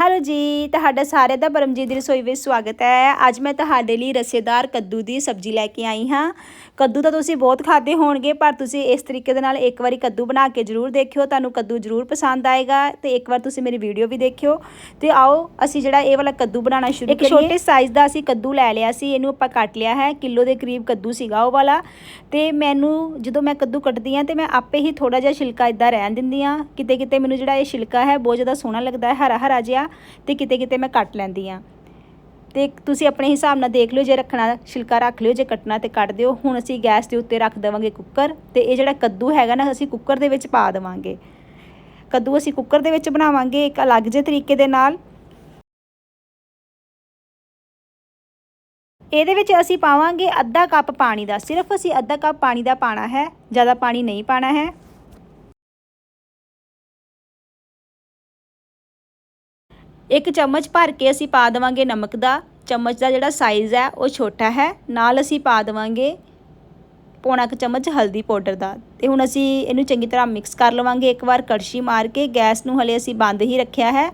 Hello ਜੀ ਤੁਹਾਡਾ ਸਾਰਿਆਂ ਦਾ ਪਰਮਜੀਤ ਦੀ ਰਸੋਈ ਵਿੱਚ ਸਵਾਗਤ ਹੈ। ਅੱਜ ਮੈਂ ਤੁਹਾਡੇ ਲਈ ਰਸੇਦਾਰ ਕੱਦੂ ਦੀ ਸਬਜ਼ੀ ਲੈ ਕੇ ਆਈ ਹਾਂ। ਕੱਦੂ ਤਾਂ ਤੁਸੀਂ ਬਹੁਤ ਖਾਦੇ ਹੋਣਗੇ ਪਰ ਤੁਸੀਂ ਇਸ ਤਰੀਕੇ ਦੇ ਨਾਲ ਇੱਕ ਵਾਰੀ ਕੱਦੂ ਬਣਾ ਕੇ ਜ਼ਰੂਰ ਦੇਖਿਓ। ਤੁਹਾਨੂੰ ਕੱਦੂ ਜ਼ਰੂਰ ਪਸੰਦ ਆਏਗਾ ਤੇ ਇੱਕ ਵਾਰ ਤੁਸੀਂ ਮੇਰੀ ਵੀਡੀਓ ਵੀ ਦੇਖਿਓ। ਤੇ ਆਓ ਅਸੀਂ ਜਿਹੜਾ ਇਹ ਵਾਲਾ ਕੱਦੂ ਬਣਾਉਣਾ ਸ਼ੁਰੂ ਕਰੀਏ। ਇੱਕ ਛੋਟੇ ਸਾਈਜ਼ ਦਾ ਅਸੀਂ ਕੱਦੂ ਲੈ ਲਿਆ ਸੀ ਇਹਨੂੰ ਆਪਾਂ ਕੱਟ ਲਿਆ ਹੈ। ਕਿਲੋ ਦੇ ਕਰੀਬ ਕੱਦੂ ਸੀਗਾ ਉਹ ਵਾਲਾ। ਤੇ ਮੈਨੂੰ ਜਦੋਂ ਮੈਂ ਕੱਦੂ ਕੱਟਦੀ ਆ ਤੇ ਮੈਂ ਆਪੇ ਹੀ ਥੋੜਾ ਜਿਹਾ ਛਿਲਕਾ ਇਦਾਂ ਰਹਿਣ ਦਿੰਦੀ ਆ ਕਿਤੇ ਕਿਤੇ ਮੈਨੂੰ ਜਿਹੜਾ ਇਹ ਛਿਲਕਾ ਹੈ ਬਹੁਤ ਜ਼ਿਆਦਾ ਸੋਹਣਾ ਲੱਗਦਾ ਹੈ ਹਰਾ ਹਰਾ ਜਿਹਾ। ਤੇ ਕਿਤੇ ਕਿਤੇ ਮੈਂ ਕੱਟ ਲੈਂਦੀ ਆ। ਤੇ ਤੁਸੀਂ ਆਪਣੇ ਹਿਸਾਬ ਨਾਲ ਦੇਖ ਲਿਓ, ਜੇ ਰੱਖਣਾ ਛਿਲਕਾ ਰੱਖ ਲਿਓ, ਜੇ ਕੱਟਣਾ ਤੇ ਕੱਟ ਦਿਓ। ਹੁਣ ਅਸੀਂ ਗੈਸ ਦੇ ਉੱਤੇ ਰੱਖ ਦੇਵਾਂਗੇ ਕੁੱਕਰ ਤੇ ਇਹ ਜਿਹੜਾ ਕੱਦੂ ਹੈਗਾ ਨਾ, ਅਸੀਂ ਕੁੱਕਰ ਦੇ ਵਿੱਚ ਪਾ ਦੇਵਾਂਗੇ। ਕੱਦੂ ਅਸੀਂ ਕੁੱਕਰ ਦੇ ਵਿੱਚ ਬਣਾਵਾਂਗੇ ਇੱਕ ਅਲੱਗ ਜਿਹੇ ਤਰੀਕੇ ਦੇ ਨਾਲ। ਇਹਦੇ ਵਿੱਚ ਅਸੀਂ ਪਾਵਾਂਗੇ ਅੱਧਾ ਕੱਪ ਪਾਣੀ ਦਾ, ਸਿਰਫ ਅਸੀਂ ਅੱਧਾ ਕੱਪ ਪਾਣੀ ਦਾ ਪਾਣਾ ਹੈ, ਜ਼ਿਆਦਾ ਪਾਣੀ ਨਹੀਂ ਪਾਣਾ ਹੈ। ਇੱਕ ਚਮਚ ਭਰ ਕੇ ਅਸੀਂ ਪਾ ਦੇਵਾਂਗੇ ਨਮਕ ਦਾ। ਚਮਚ ਦਾ ਜਿਹੜਾ ਸਾਈਜ਼ ਹੈ, ਉਹ ਛੋਟਾ ਹੈ। ਨਾਲ ਅਸੀਂ ਪਾ ਦੇਵਾਂਗੇ ਪੌਣਾ ਕੁ ਚਮਚ ਹਲਦੀ ਪਾਊਡਰ ਦਾ। ਤੇ ਹੁਣ ਅਸੀਂ ਇਹਨੂੰ ਚੰਗੀ ਤਰ੍ਹਾਂ ਮਿਕਸ ਕਰ ਲਵਾਂਗੇ। ਇੱਕ ਵਾਰ ਕੜਛੀ ਮਾਰ ਕੇ ਗੈਸ ਨੂੰ ਹਲੇ ਅਸੀਂ ਬੰਦ ਹੀ ਰੱਖਿਆ ਹੈ।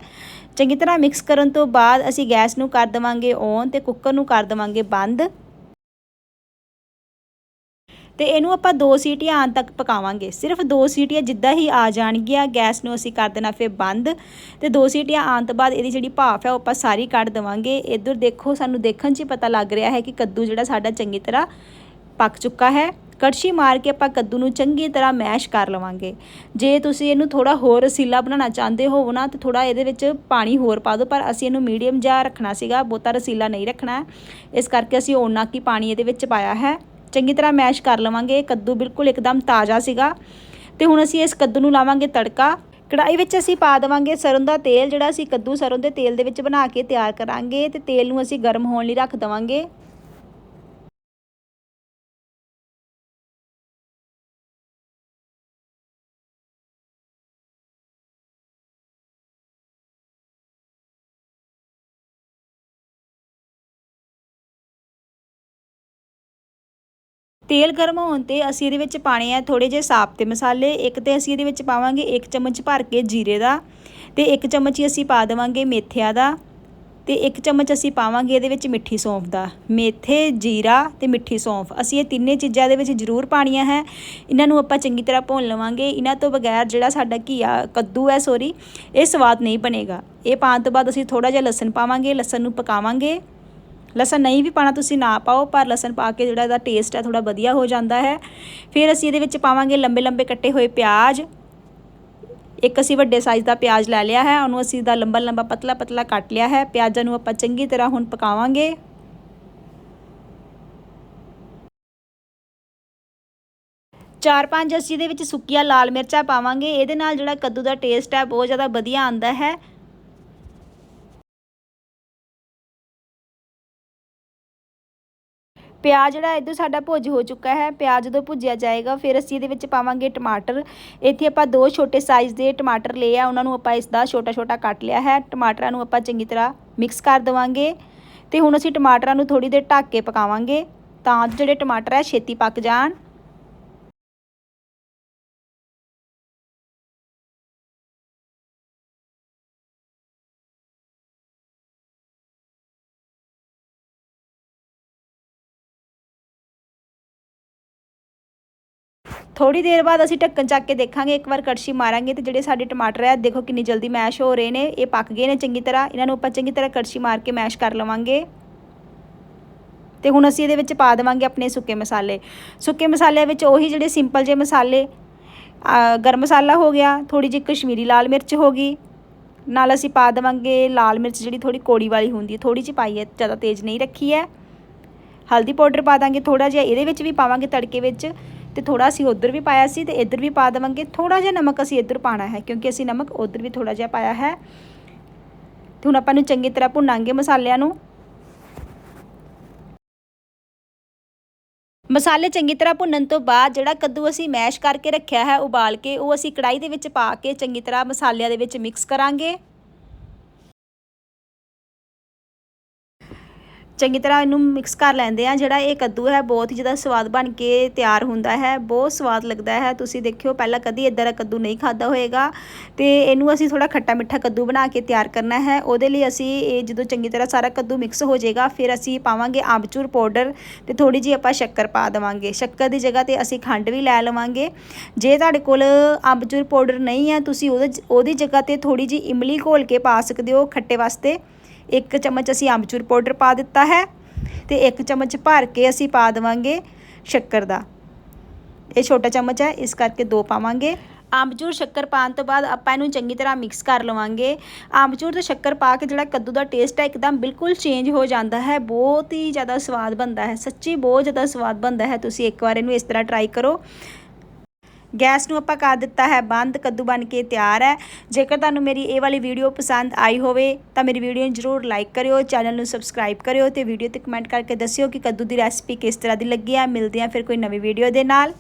ਚੰਗੀ ਤਰ੍ਹਾਂ ਮਿਕਸ ਕਰਨ ਤੋਂ ਬਾਅਦ ਅਸੀਂ ਗੈਸ ਨੂੰ ਕਰ ਦੇਵਾਂਗੇ ਔਨ ਤੇ ਕੁੱਕਰ ਨੂੰ ਕਰ ਦੇਵਾਂਗੇ ਬੰਦ। ਤੇ ਇਹਨੂੰ ਆਪਾਂ ਦੋ ਸੀਟੀਆਂ ਆਉਣ ਤੱਕ ਪਕਾਵਾਂਗੇ। ਸਿਰਫ ਦੋ ਸੀਟੀਆਂ ਜਿੱਦਾਂ ਹੀ ਆ ਜਾਣਗੀਆਂ, ਗੈਸ ਨੂੰ ਅਸੀਂ ਕਰ ਦੇਣਾ ਫਿਰ ਬੰਦ। ਤੇ ਦੋ ਸੀਟੀਆਂ ਆਉਣ ਤੋਂ ਬਾਅਦ ਇਹਦੀ ਜਿਹੜੀ ਭਾਫ ਹੈ ਉਹ ਆਪਾਂ ਸਾਰੀ ਕੱਢ ਦੇਵਾਂਗੇ। ਇੱਧਰ ਦੇਖੋ, ਸਾਨੂੰ ਦੇਖਣ 'ਚ ਹੀ ਪਤਾ ਲੱਗ ਰਿਹਾ ਹੈ ਕਿ ਕੱਦੂ ਜਿਹੜਾ ਸਾਡਾ ਚੰਗੀ ਤਰ੍ਹਾਂ ਪੱਕ ਚੁੱਕਾ ਹੈ। ਕੜਛੀ ਮਾਰ ਕੇ ਆਪਾਂ ਕੱਦੂ ਨੂੰ ਚੰਗੀ ਤਰ੍ਹਾਂ ਮੈਸ਼ ਕਰ ਲਵਾਂਗੇ। ਜੇ ਤੁਸੀਂ ਇਹਨੂੰ ਥੋੜਾ ਹੋਰ ਰਸੀਲਾ ਬਣਾਉਣਾ ਚਾਹੁੰਦੇ ਹੋ ਨਾ, ਤੇ ਥੋੜਾ ਇਹਦੇ ਵਿੱਚ ਪਾਣੀ ਹੋਰ ਪਾ ਦਿਓ। ਪਰ ਅਸੀਂ ਇਹਨੂੰ ਮੀਡੀਅਮ ਜਿਹਾ ਰੱਖਣਾ ਸੀਗਾ, ਬਹੁਤਾ ਰਸੀਲਾ ਨਹੀਂ ਰੱਖਣਾ। ਇਸ ਕਰਕੇ ਅਸੀਂ ਓਨਾ ਕੀ ਪਾਣੀ ਇਹਦੇ ਵਿੱਚ ਪਾਇਆ ਹੈ। ਚੰਗੀ ਤਰ੍ਹਾਂ ਮੈਸ਼ ਕਰ ਲਵਾਂਗੇ। ਕੱਦੂ ਬਿਲਕੁਲ ਇੱਕਦਮ ਤਾਜ਼ਾ ਸੀਗਾ। ਤੇ ਹੁਣ ਅਸੀਂ ਇਸ ਕੱਦੂ ਨੂੰ ਲਾਵਾਂਗੇ ਤੜਕਾ। ਕੜਾਈ ਵਿੱਚ ਅਸੀਂ ਪਾ ਦੇਵਾਂਗੇ ਸਰੋਂ ਦਾ ਤੇਲ, ਜਿਹੜਾ ਅਸੀਂ ਕੱਦੂ ਸਰੋਂ ਦੇ ਤੇਲ ਦੇ ਵਿੱਚ ਬਣਾ ਕੇ ਤਿਆਰ ਕਰਾਂਗੇ ਤੇ ਤੇਲ ਨੂੰ ਅਸੀਂ ਗਰਮ ਹੋਣ ਲਈ ਰੱਖ ਦੇਵਾਂਗੇ। ਤੇਲ ਗਰਮ ਹੋਣ ਤੇ ਅਸੀਂ ਇਹਦੇ ਵਿੱਚ ਪਾਣੇ ਆ ਥੋੜੇ ਜਿਹੇ ਸਾਬਤੇ ਮਸਾਲੇ। ਇੱਕ ਤੇ ਅਸੀਂ ਇਹਦੇ ਵਿੱਚ ਪਾਵਾਂਗੇ ਇੱਕ ਚਮਚ ਭਰ ਕੇ ਜੀਰੇ ਦਾ ਤੇ ਇੱਕ ਚਮਚ ਹੀ ਅਸੀਂ ਪਾ ਦੇਵਾਂਗੇ ਮੇਥਿਆਂ ਦਾ ਤੇ ਇੱਕ ਚਮਚ ਅਸੀਂ ਪਾਵਾਂਗੇ ਇਹਦੇ ਵਿੱਚ ਮਿੱਠੀ ਸੌਂਫ ਦਾ। ਮੇਥੇ, ਜੀਰਾ ਤੇ ਮਿੱਠੀ ਸੌਂਫ। ਅਸੀਂ ਇਹ ਤਿੰਨੇ ਚੀਜ਼ਾਂ ਇਹਦੇ ਵਿੱਚ ਜ਼ਰੂਰ ਪਾਣੀਆਂ ਹੈ। ਇਹਨਾਂ ਨੂੰ ਆਪਾਂ ਚੰਗੀ ਤਰ੍ਹਾਂ ਭੁੰਨ ਲਵਾਂਗੇ। ਇਹਨਾਂ ਤੋਂ ਬਗੈਰ ਜਿਹੜਾ ਸਾਡਾ ਘੀਆ ਕੱਦੂ ਹੈ ਸੋਰੀ ਇਹ ਸਵਾਦ ਨਹੀਂ ਬਣੇਗਾ। ਇਹ ਪਾਉਣ ਤੋਂ ਬਾਅਦ ਅਸੀਂ ਥੋੜਾ ਜਿਹਾ ਲਸਣ ਪਾਵਾਂਗੇ, ਲਸਣ ਨੂੰ ਪਕਾਵਾਂਗੇ। ਲਸਣ ਨਹੀਂ ਵੀ ਪਾਣਾ ਤੁਸੀਂ ਨਾ ਪਾਓ, ਪਰ ਲਸਣ ਪਾ ਕੇ ਜਿਹੜਾ ਇਹਦਾ ਟੇਸਟ ਹੈ ਥੋੜਾ ਵਧੀਆ ਹੋ ਜਾਂਦਾ ਹੈ। ਫਿਰ ਅਸੀਂ ਇਹਦੇ ਵਿੱਚ ਪਾਵਾਂਗੇ ਲੰਬੇ ਲੰਬੇ ਕੱਟੇ ਹੋਏ ਪਿਆਜ਼। ਇੱਕ ਅਸੀਂ ਵੱਡੇ ਸਾਈਜ਼ ਦਾ ਪਿਆਜ਼ ਲੈ ਲਿਆ ਹੈ, ਉਹਨੂੰ ਅਸੀਂ ਦਾ ਲੰਬਾ ਲੰਬਾ ਪਤਲਾ ਪਤਲਾ ਕੱਟ ਲਿਆ ਹੈ। ਪਿਆਜ਼ਾਂ ਨੂੰ ਆਪਾਂ ਚੰਗੀ ਤਰ੍ਹਾਂ ਹੁਣ ਪਕਾਵਾਂਗੇ। ਚਾਰ ਪੰਜ ਅਸੀਂ ਇਹਦੇ ਵਿੱਚ ਸੁੱਕੀਆਂ ਲਾਲ ਮਿਰਚਾਂ ਪਾਵਾਂਗੇ। ਇਹਦੇ ਨਾਲ ਜਿਹੜਾ ਕੱਦੂ ਦਾ ਟੇਸਟ ਹੈ, ਬਹੁਤ ਜ਼ਿਆਦਾ ਵਧੀਆ ਆਉਂਦਾ ਹੈ। ਪਿਆਜ਼ ਜਿਹੜਾ ਇਧਰ ਸਾਡਾ ਭੁੱਜ ਹੋ ਚੁੱਕਾ ਹੈ, ਪਿਆਜ਼ ਜਦੋਂ ਭੁੱਜਿਆ ਜਾਏਗਾ, ਫਿਰ ਅਸੀਂ ਇਹਦੇ ਵਿੱਚ ਪਾਵਾਂਗੇ ਟਮਾਟਰ। ਇੱਥੇ ਆਪਾਂ ਦੋ ਛੋਟੇ ਸਾਈਜ਼ ਦੇ ਟਮਾਟਰ ਲਏ ਆ, ਉਹਨਾਂ ਨੂੰ ਆਪਾਂ ਇਸ ਦਾ ਛੋਟਾ ਛੋਟਾ ਕੱਟ ਲਿਆ ਹੈ। ਟਮਾਟਰਾਂ ਨੂੰ ਆਪਾਂ ਚੰਗੀ ਤਰ੍ਹਾਂ ਮਿਕਸ ਕਰ ਦੇਵਾਂਗੇ ਤੇ ਹੁਣ ਅਸੀਂ ਟਮਾਟਰਾਂ ਨੂੰ ਥੋੜੀ ਦੇਰ ਢੱਕ ਕੇ ਪਕਾਵਾਂਗੇ ਤਾਂ ਜਿਹੜੇ ਟਮਾਟਰ ਹੈ, ਛੇਤੀ ਪੱਕ ਜਾਣ। ਥੋੜੀ ਦੇਰ ਬਾਅਦ ਅਸੀਂ ਢੱਕਣ ਚੱਕ ਕੇ ਦੇਖਾਂਗੇ, ਇੱਕ ਵਾਰ ਕੜਛੀ ਮਾਰਾਂਗੇ ਤੇ ਜਿਹੜੇ ਸਾਡੇ ਟਮਾਟਰ ਹੈ ਦੇਖੋ ਕਿੰਨੀ ਜਲਦੀ ਮੈਸ਼ ਹੋ ਰਹੇ ਨੇ, ਇਹ ਪੱਕ ਗਏ ਨੇ ਚੰਗੀ ਤਰ੍ਹਾਂ, ਇਹਨਾਂ ਨੂੰ ਆਪਾਂ ਚੰਗੀ ਤਰ੍ਹਾਂ ਕੜਛੀ ਮਾਰ ਕੇ ਮੈਸ਼ ਕਰ ਲਵਾਂਗੇ। ਤੇ ਹੁਣ ਅਸੀਂ ਇਹਦੇ ਵਿੱਚ ਪਾ ਦੇਵਾਂਗੇ ਆਪਣੇ ਸੁੱਕੇ ਮਸਾਲੇ। ਸੁੱਕੇ ਮਸਾਲਿਆਂ ਵਿੱਚ ਉਹੀ ਜਿਹੜੇ ਸਿੰਪਲ ਜਿਹੇ ਮਸਾਲੇ ਗਰਮ ਮਸਾਲਾ ਹੋ ਗਿਆ ਥੋੜੀ ਜਿਹੀ ਕਸ਼ਮੀਰੀ ਲਾਲ ਮਿਰਚ ਹੋ ਗਈ। ਨਾਲ ਅਸੀਂ ਪਾ ਦੇਵਾਂਗੇ ਲਾਲ ਮਿਰਚ ਜਿਹੜੀ ਥੋੜੀ ਕੋੜੀ ਵਾਲੀ ਹੁੰਦੀ ਹੈ ਥੋੜੀ ਜਿਹੀ ਪਾਈ ਹੈ, ਜ਼ਿਆਦਾ ਤੇਜ਼ ਨਹੀਂ ਰੱਖੀ ਹੈ। ਹਲਦੀ ਪਾਊਡਰ ਪਾ ਦਾਂਗੇ ਥੋੜਾ ਜਿਹਾ ਇਹਦੇ ਵਿੱਚ ਵੀ ਪਾਵਾਂਗੇ ਤੜਕੇ ਵਿੱਚ ਤੇ ਥੋੜਾ ਅਸੀਂ ਉਧਰ ਵੀ ਪਾਇਆ ਸੀ ਤੇ ਇੱਧਰ ਵੀ ਪਾ ਦੇਵਾਂਗੇ। ਥੋੜਾ ਜਿਹਾ ਨਮਕ ਅਸੀਂ ਇੱਧਰ ਪਾਣਾ ਹੈ ਕਿਉਂਕਿ ਅਸੀਂ ਨਮਕ ਉਧਰ ਵੀ ਥੋੜਾ ਜਿਹਾ ਪਾਇਆ ਹੈ। ਤੇ ਹੁਣ ਆਪਾਂ ਨੂੰ ਚੰਗੀ ਤਰ੍ਹਾਂ ਭੁੰਨਾਂਗੇ ਮਸਾਲਿਆਂ ਨੂੰ। ਮਸਾਲੇ ਚੰਗੀ ਤਰ੍ਹਾਂ ਭੁੰਨਣ ਤੋਂ ਬਾਅਦ ਜਿਹੜਾ ਕੱਦੂ ਅਸੀਂ ਮੈਸ਼ ਕਰਕੇ ਰੱਖਿਆ ਹੈ, ਉਬਾਲ ਕੇ ਉਹ ਅਸੀਂ ਕੜਾਈ ਦੇ ਵਿੱਚ ਪਾ ਕੇ ਚੰਗੀ ਤਰ੍ਹਾਂ ਮਸਾਲਿਆਂ ਦੇ ਵਿੱਚ ਮਿਕਸ ਕਰਾਂਗੇ। ਚੰਗੀ ਤਰ੍ਹਾਂ ਇਹਨੂੰ ਮਿਕਸ ਕਰ ਲੈਂਦੇ ਆ ਜਿਹੜਾ ਇਹ ਕੱਦੂ ਹੈ, ਬਹੁਤ ਹੀ ਜ਼ਿਆਦਾ ਸਵਾਦ ਬਣ ਕੇ ਤਿਆਰ ਹੁੰਦਾ ਹੈ। ਬਹੁਤ ਸਵਾਦ ਲੱਗਦਾ ਹੈ। ਤੁਸੀਂ ਦੇਖਿਓ, ਪਹਿਲਾਂ ਕਦੀ ਇਦਾਂ ਦਾ ਕੱਦੂ ਨਹੀਂ ਖਾਦਾ ਹੋਏਗਾ। ਤੇ ਇਹਨੂੰ ਅਸੀਂ ਥੋੜਾ ਖੱਟਾ ਮਿੱਠਾ ਕੱਦੂ ਬਣਾ ਕੇ ਤਿਆਰ ਕਰਨਾ ਹੈ। ਉਹਦੇ ਲਈ ਅਸੀਂ ਇਹ ਜਦੋਂ ਚੰਗੀ ਤਰ੍ਹਾਂ ਸਾਰਾ ਕੱਦੂ ਮਿਕਸ ਹੋ ਜਾਏਗਾ, ਫਿਰ ਅਸੀਂ ਪਾਵਾਂਗੇ ਆਮਚੂਰ ਪਾਊਡਰ ਤੇ ਥੋੜੀ ਜੀ ਆਪਾਂ ਸ਼ੱਕਰ ਪਾ ਦੇਵਾਂਗੇ। ਸ਼ੱਕਰ ਦੀ ਜਗ੍ਹਾ ਤੇ ਅਸੀਂ ਖੰਡ ਵੀ ਲੈ ਲਵਾਂਗੇ। ਜੇ ਤੁਹਾਡੇ ਕੋਲ ਆਮਚੂਰ ਪਾਊਡਰ ਨਹੀਂ ਹੈ, ਤੁਸੀਂ ਉਹਦੇ ਉਹਦੀ ਜਗ੍ਹਾ ਤੇ ਥੋੜੀ ਜੀ ਇਮਲੀ ਘੋਲ ਕੇ ਪਾ ਸਕਦੇ ਹੋ ਖੱਟੇ ਵਾਸਤੇ। ਇੱਕ ਚਮਚ ਅਸੀਂ ਆਮਚੂਰ ਪਾਊਡਰ ਪਾ ਦਿੱਤਾ ਹੈ ਤੇ ਇੱਕ ਚਮਚ ਭਰ ਕੇ ਅਸੀਂ ਪਾ ਦੇਵਾਂਗੇ ਸ਼ੱਕਰ ਦਾ। ਇਹ ਛੋਟਾ ਚਮਚ ਹੈ, ਇਸ ਕਰਕੇ ਦੋ ਪਾਵਾਂਗੇ। ਆਮਚੂਰ ਸ਼ੱਕਰ ਪਾਉਣ ਤੋਂ ਬਾਅਦ ਆਪਾਂ ਇਹਨੂੰ ਚੰਗੀ ਤਰ੍ਹਾਂ ਮਿਕਸ ਕਰ ਲਵਾਂਗੇ। ਆਮਚੂਰ ਤੇ ਸ਼ੱਕਰ ਪਾ ਕੇ ਜਿਹੜਾ ਕੱਦੂ ਦਾ ਟੇਸਟ ਹੈ, ਇੱਕਦਮ ਬਿਲਕੁਲ ਚੇਂਜ ਹੋ ਜਾਂਦਾ ਹੈ। ਬਹੁਤ ਹੀ ਜ਼ਿਆਦਾ ਸਵਾਦ ਬਣਦਾ ਹੈ, ਸੱਚੀ ਬਹੁਤ ਜ਼ਿਆਦਾ ਸਵਾਦ ਬਣਦਾ ਹੈ। ਤੁਸੀਂ ਇੱਕ ਵਾਰ ਇਹਨੂੰ ਇਸ ਤਰ੍ਹਾਂ ਟਰਾਈ ਕਰੋ। ਗੈਸ ਨੂੰ ਆਪਾਂ ਕਰ ਦਿੱਤਾ ਹੈ, ਬੰਦ, ਕੱਦੂ ਬਣ ਕੇ ਤਿਆਰ ਹੈ। ਜੇਕਰ ਤੁਹਾਨੂੰ ਮੇਰੀ ਇਹ ਵਾਲੀ ਵੀਡੀਓ ਪਸੰਦ ਆਈ ਹੋਵੇ, ਤਾਂ ਮੇਰੀ ਵੀਡੀਓ ਨੂੰ ਜਰੂਰ ਲਾਈਕ ਕਰਿਓ ਚੈਨਲ ਨੂੰ ਸਬਸਕ੍ਰਾਈਬ ਕਰਿਓ ਤੇ ਵੀਡੀਓ ਤੇ ਕਮੈਂਟ ਕਰਕੇ ਦੱਸਿਓ ਕਿ ਕੱਦੂ ਦੀ ਰੈਸਪੀ ਕਿਸ ਤਰ੍ਹਾਂ ਦੀ ਲੱਗੀ ਹੈ। ਮਿਲਦੇ ਹਾਂ ਫਿਰ ਕੋਈ ਨਵੀਂ ਵੀਡੀਓ ਦੇ ਨਾਲ।